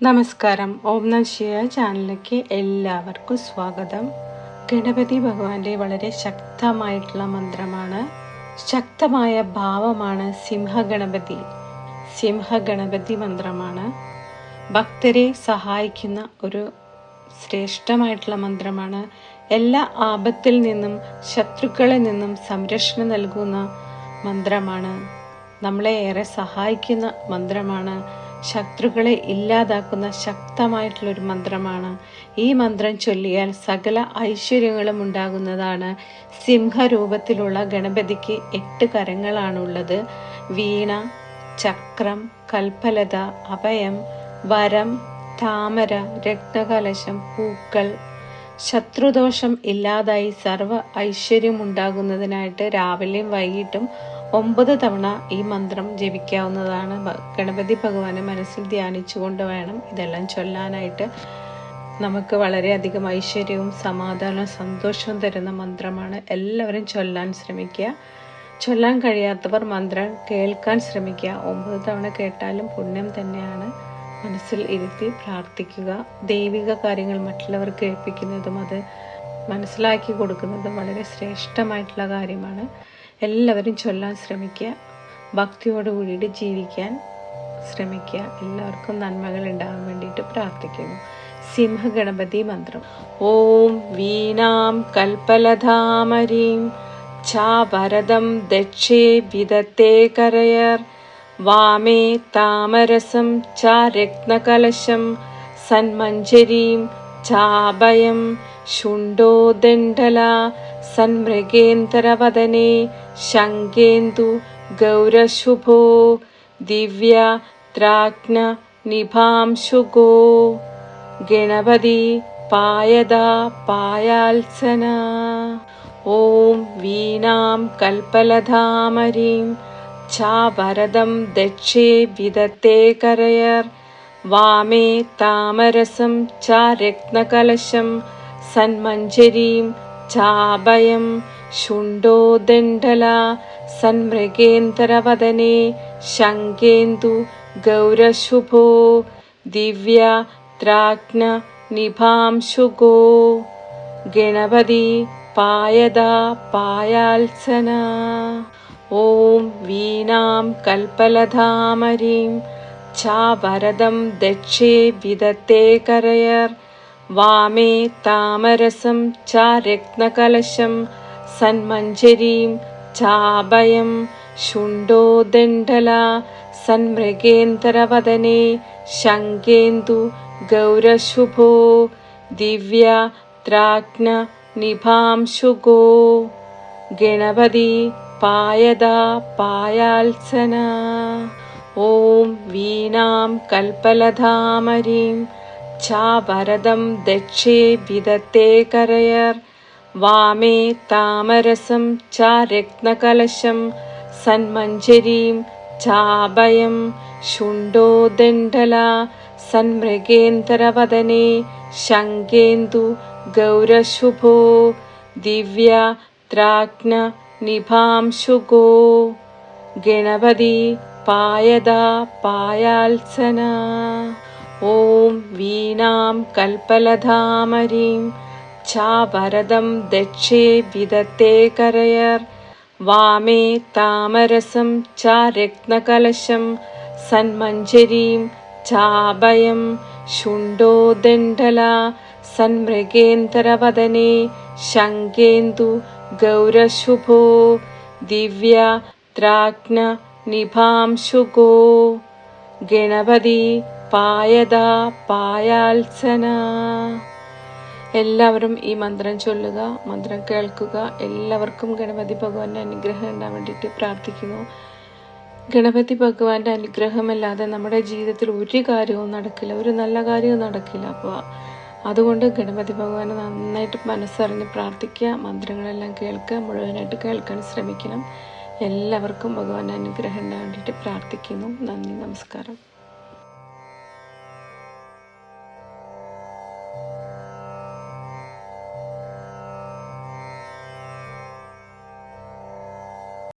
നമസ്കാരം. ഓം നശിയ ചാനലിലേക്ക് എല്ലാവർക്കും സ്വാഗതം. ഗണപതി ഭഗവാന്റെ വളരെ ശക്തമായിട്ടുള്ള മന്ത്രമാണ്. ശക്തമായ ഭാവമാണ് സിംഹഗണപതി. സിംഹഗണപതി മന്ത്രമാണ്. ഭക്തരെ സഹായിക്കുന്ന ഒരു ശ്രേഷ്ഠമായിട്ടുള്ള മന്ത്രമാണ്. എല്ലാ ആപത്തിൽ നിന്നും ശത്രുക്കളിൽ നിന്നും സംരക്ഷണം നൽകുന്ന മന്ത്രമാണ്. നമ്മളെ ഏറെ സഹായിക്കുന്ന മന്ത്രമാണ്. ശത്രുക്കളെ ഇല്ലാതാക്കുന്ന ശക്തമായിട്ടുള്ളൊരു മന്ത്രമാണ്. ഈ മന്ത്രം ചൊല്ലിയാൽ സകല ഐശ്വര്യങ്ങളും ഉണ്ടാകുന്നതാണ്. സിംഹരൂപത്തിലുള്ള ഗണപതിക്ക് എട്ട് കരങ്ങളാണുള്ളത്. വീണ ചക്രം കൽപ്പലത അഭയം വരം താമര രക്തകലശം പൂക്കൾ. ശത്രുദോഷം ഇല്ലാതായി സർവ ഐശ്വര്യം ഉണ്ടാകുന്നതിനായിട്ട് രാവിലെയും വൈകിട്ടും ഒമ്പത് തവണ ഈ മന്ത്രം ജപിക്കാവുന്നതാണ്. ഗണപതി ഭഗവാനെ മനസ്സിൽ ധ്യാനിച്ചുകൊണ്ട് വേണം ഇതെല്ലാം ചൊല്ലാനായിട്ട്. നമുക്ക് വളരെയധികം ഐശ്വര്യവും സമാധാനവും സന്തോഷവും തരുന്ന മന്ത്രമാണ് എല്ലാവരും ചൊല്ലാൻ ശ്രമിക്കുക. ചൊല്ലാൻ കഴിയാത്തവർ മന്ത്രം കേൾക്കാൻ ശ്രമിക്കുക. ഒമ്പത് തവണ കേട്ടാലും പുണ്യം തന്നെയാണ്. മനസ്സിൽ ഇരുത്തി പ്രാർത്ഥിക്കുക. ദൈവിക കാര്യങ്ങൾ മറ്റുള്ളവർക്ക് കേൾപ്പിക്കുന്നതും അത് മനസ്സിലാക്കി കൊടുക്കുന്നതും വളരെ ശ്രേഷ്ഠമായിട്ടുള്ള കാര്യമാണ്. എല്ലാവരും ചൊല്ലാൻ ശ്രമിക്കുക. ഭക്തിയോട് കൂടിയിട്ട് ജീവിക്കാൻ ശ്രമിക്കുക. എല്ലാവർക്കും നന്മകൾ ഉണ്ടാകാൻ വേണ്ടിയിട്ട് പ്രാർത്ഥിക്കുന്നു. സിംഹഗണപതി മന്ത്രം. ഓം വീണാം കൽപ്പലധാമരീം ചാവരദം ദക്ഷേ വിദത്തേ കരയർ. വാമേ താമരസം ചാ രത്നകലശം സന്മഞ്ജരീം ചാഭയം शुण्डोदण्डला सन्मृगेन्द्रवदने शङ्गेन्दु गौरशुभो दिव्यात्राग् निभांशुगो। गणपति पायदा पायाल्सना। ॐ वीणां कल्पलधामरीं च भरदं दक्षे विदत्ते करयर् वामे तामरसं च रत्नकलशम् സന്മഞ്ജരീം ചാഭയം ശുണ്ടോദണ്ഡല സന്മൃഗേന്ദ്രവദനെ ശങ്കേന്ദു ഗൗരശുഭോ ദിവ്യ ത്രാജ്ഞ നിഭാംശുഗോ ഗണപതി പായത പായാത്സന ഓം വീണാം കൽപ്പലധാമരീം ഛാവരദം ദക്ഷേ വിദത്തേ കരയർ വാമേ താമരസം ചാരത്നകലശം സന്മഞ്ജരീം ചാഭയം ശുണ്ടോദണ്ഡല സന്മൃഗേന്തരവദനെ ശങ്കേന്ദു ഗൗരശുഭോ ദിവ്യ ത്രാജ്ഞ നിഭാംശുഗോ ഗണപതി പായത പായാത്സന. ഓം വീണാം കൽപ്പലധാമരീം ഛാവരദം ദക്ഷേ വിദത്തേ കരയർ വാമേ താമരസം ചാരത്നകലശം സന്മഞ്ജരീം ചാഭയം ശുണ്ടോദണ്ഡല സന്മൃഗേന്തരവദനെ ശങ്കേന്ദു ഗൗരശുഭോ ദിവ്യ ദ്രാഗ്ന നിഭാംശുഗോ ഗണപതി പായത പായാത്സന ഓം വീണാം കൽപ്പലധാമരീം ഛാവരദം ദക്ഷേ വിദത്തേ കരയർ. വാമേ താമരസം ചാരത്നകലശം സന്മഞ്ജരീം ചാഭയം ശുണ്ടോദണ്ഡല സന്മൃഗേന്തരവദനെ ശങ്കേന്ദു गौरशुभो ദിവ്യ ത്രാജ്ഞ निभांशुगो ഗണപതി പായത പായാത്സന എല്ലാവരും ഈ മന്ത്രം ചൊല്ലുക മന്ത്രം കേൾക്കുക. എല്ലാവർക്കും ഗണപതി ഭഗവാന്റെ അനുഗ്രഹം ഉണ്ടാൻ വേണ്ടിയിട്ട് പ്രാർത്ഥിക്കുന്നു. ഗണപതി ഭഗവാന്റെ അനുഗ്രഹമല്ലാതെ നമ്മുടെ ജീവിതത്തിൽ ഒരു കാര്യവും നടക്കില്ല. ഒരു നല്ല കാര്യവും നടക്കില്ല. അപ്പോൾ അതുകൊണ്ട് ഗണപതി ഭഗവാനെ നന്നായിട്ട് മനസ്സറിഞ്ഞ് പ്രാർത്ഥിക്കുക മന്ത്രങ്ങളെല്ലാം കേൾക്കുക മുഴുവനായിട്ട് കേൾക്കാൻ ശ്രമിക്കണം. എല്ലാവർക്കും ഭഗവാന്റെ അനുഗ്രഹം ഉണ്ടാൻ വേണ്ടിയിട്ട് പ്രാർത്ഥിക്കുന്നു. നന്ദി നമസ്കാരം.